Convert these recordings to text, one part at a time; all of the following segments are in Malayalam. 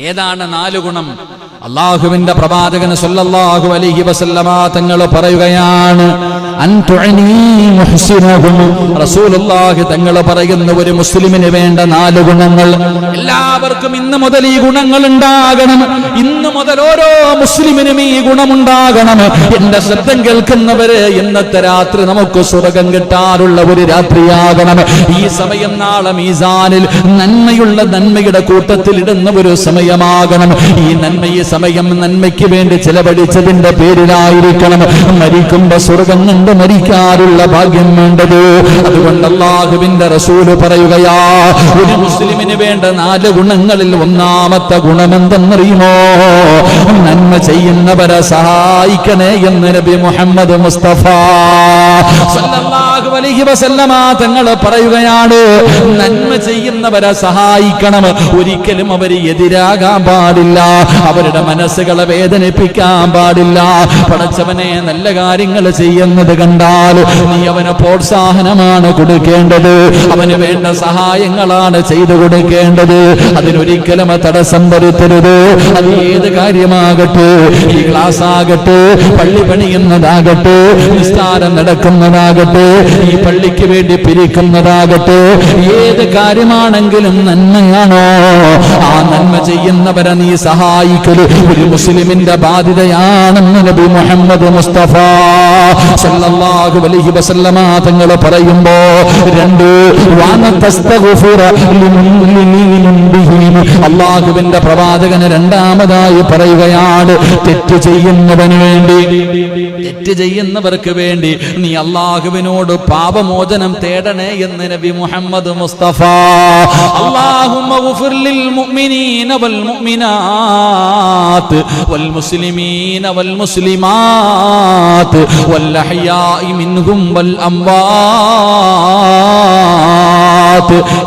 ഏതാണ് നാല് ഗുണം? അള്ളാഹുവിന്റെ പ്രവാചകന് സല്ലല്ലാഹു അലൈഹി വസല്ലമ തങ്ങൾ പറയുകയാണ് തങ്ങൾ പറയുന്ന ഒരു മുസ്ലിമിന് വേണ്ട നാല് ഗുണങ്ങൾ. എല്ലാവർക്കും ഇന്ന് മുതൽ ഈ ഗുണങ്ങൾ ഉണ്ടാകണം. ഇന്ന് മുതൽ ഓരോ മുസ്ലിമിനും ഈ ഗുണമുണ്ടാകണം. എന്റെ ശബ്ദം കേൾക്കുന്നവര് ഇന്നത്തെ രാത്രി നമുക്ക് സ്വർഗം കിട്ടാറുള്ള ഒരു രാത്രിയാകണം. ഈ സമയം നാളെ മീസാനിൽ നന്മയുള്ള നന്മയുടെ കൂട്ടത്തിൽ ഇടുന്ന ഒരു സമയമാകണം. ഈ നന്മ ഈ സമയം നന്മയ്ക്ക് വേണ്ടി ചെലവഴിച്ചതിന്റെ പേരിലായിരിക്കണം. മരിക്കുമ്പോ സ്വർഗം കണ്ട് മരിക്കാറുള്ള ഭാഗ്യം വേണ്ടത്? അതുകൊണ്ട് അള്ളാഹുവിന്റെ റസൂൽ പറയുകയാ ഒരു മുസ്ലിമിന് വേണ്ട നാല് ഗുണങ്ങളിൽ ഒന്നാമത്തെ ഗുണമെന്തെന്നറിയുമോ? നന്മ ചെയ്യുന്നവരെ സഹായിക്കണേ എന്ന് നബി മുഹമ്മദ് മുസ്തഫ തങ്ങൾ പറയുകയാണ്. നന്മ ചെയ്യുന്നവരെ സഹായിക്കണം. ഒരിക്കലും അവർ എതിരാകാൻ പാടില്ല. അവരുടെ മനസ്സുകളെ വേദനിപ്പിക്കാൻ പാടില്ല. പടച്ചവനെ നല്ല കാര്യങ്ങൾ ചെയ്യുന്നത് കണ്ടാൽ നീ അവന് പ്രോത്സാഹനമാണ് കൊടുക്കേണ്ടത്. അവന് വേണ്ട സഹായങ്ങളാണ് ചെയ്തു കൊടുക്കേണ്ടത്. അതിനൊരിക്കലും തടസ്സം വരുത്തരുത്. അത് ഏത് കാര്യമാകട്ടെ? ഈ ക്ലാസ് ആകട്ടെ പള്ളി പണിയുന്നതാകട്ടെ നിസ്താരം നടക്കുന്നതാകട്ടെ ഈ പള്ളിക്ക് വേണ്ടി പിരിക്കുന്നതാകട്ടെ ഏത് കാര്യമാണെങ്കിലും നന്മയാണോ? ആ നന്മ ചെയ്യുന്നവരെ നീ സഹായിക്കൽ. ഒരു മുസ്ലിമിന്റെ ബാധ്യതയാണെന്ന് നബി മുഹമ്മദ് മുസ്തഫ സല്ലല്ലാഹു അലൈഹി വസല്ലമ തങ്ങൾ പറയുമ്പോ രണ്ട് വാന തസ്തഗ്ഫിറ ലിമുസ്ലിമീൻ ബിഹി അള്ളാഹുവിന്റെ പ്രവാചകന് രണ്ടാമതായി പറയുകയാണ് തെറ്റ് ചെയ്യുന്നവന് വേണ്ടി. തെറ്റ് ചെയ്യുന്നവർക്ക് വേണ്ടി നീ അള്ളാഹുവിനോട് പാപമോചനം തേടണേ എന്ന് നബി മുഹമ്മദ് മുസ്തഫ. അല്ലാഹുമ്മ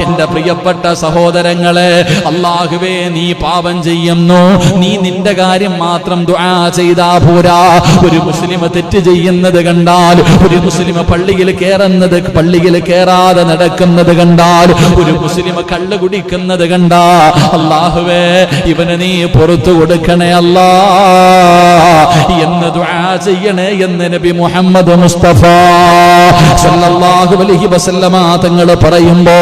എന്റെ പ്രിയപ്പെട്ട സഹോദരങ്ങളെ അള്ളാഹുവേ നീ പാപം ചെയ്യുന്നു. നീ നിന്റെ കാര്യം മാത്രം ദുആ ചെയ്താ പോരാ. ഒരു മുസ്ലിം തെറ്റ് ചെയ്യുന്നത് കണ്ടാൽ ഒരു മുസ്ലിം പള്ളിയിൽ കയറുന്നത് പള്ളിയിൽ കയറാതെ നടക്കുന്നത് കണ്ടാൽ ഒരു മുസ്ലിം കള്ള് കുടിക്കുന്നത് കണ്ടാ. അള്ളാഹുവേ ഇവന് നീ പുറത്തു കൊടുക്കണേ അല്ലാ. എന്ന് ദുആ ചെയ്യണേ എന്ന് നബി മുഹമ്മദ് മുസ്തഫ സല്ലല്ലാഹു അലൈഹി വസല്ലമ തങ്ങൾ പറയുമ്പോ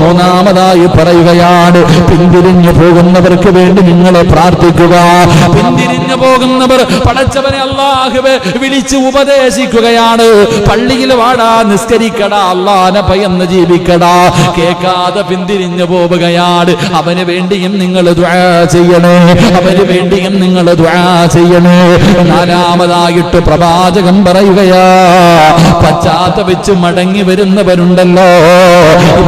മൂന്നാമതായി പറയുകയാണ് പിന്തിരിഞ്ഞു പോകുന്നവർക്ക് വേണ്ടി നിങ്ങളെ പ്രാർത്ഥിക്കുക. പിന്തിരിഞ്ഞു പോകുന്നവർ പടച്ചവനെ അള്ളാഹുവെ വിളിച്ച് ഉപദേശിക്കുകയാണ്. പള്ളിയിൽ വാടാ നിസ്കരിക്കടാ അള്ളാനെ ഭയന്ന് ജീവിക്കടാ. കേൾക്കാതെ പിന്തിരിഞ്ഞു പോവുകയാണ്. അവന് വേണ്ടിയും നിങ്ങൾ ചെയ്യണേ. അവന് വേണ്ടിയും നിങ്ങൾ ചെയ്യണേ. നാലാമതായിട്ട് പ്രവാചകൻ പറയുകയാ പശ്ചാത്തപിച്ച് മടങ്ങി വരുന്നവരുണ്ടല്ലോ.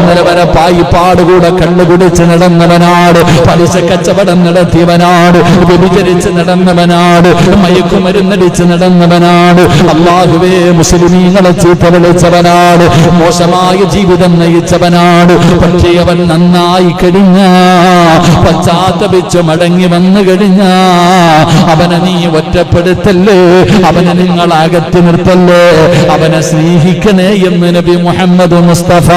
ഇന്നലെ വരെ പായിപ്പാട് കൂടെ കണ്ണുകുടിച്ച് നടന്നവനാട്. പലിശ കച്ചവടം നടത്തിയവനാട്. വ്യഭിചരിച്ച് നടന്നവനാട്. മയക്കുമരുന്നടിച്ച് നടന്നവനാട്. അള്ളാഹുവേ മുസ്ലിമീങ്ങളെ ചീത്ത വിളിച്ചവനാട്. മോശമായ ജീവിതം നയിച്ചവനാട്. പക്ഷേ അവൻ നന്നായി കഴിഞ്ഞ. പശ്ചാത്തപിച്ച് മടങ്ങി വന്നു കഴിഞ്ഞ. അവനെ നീ ഒറ്റപ്പെടുത്തല്ലേ? അവനെ നിങ്ങൾ അകത്തി നിർത്തല്ലേ? അവനെ സ്നേഹിക്കണേ എന്ന് നബി മുഹമ്മദ് മുസ്തഫ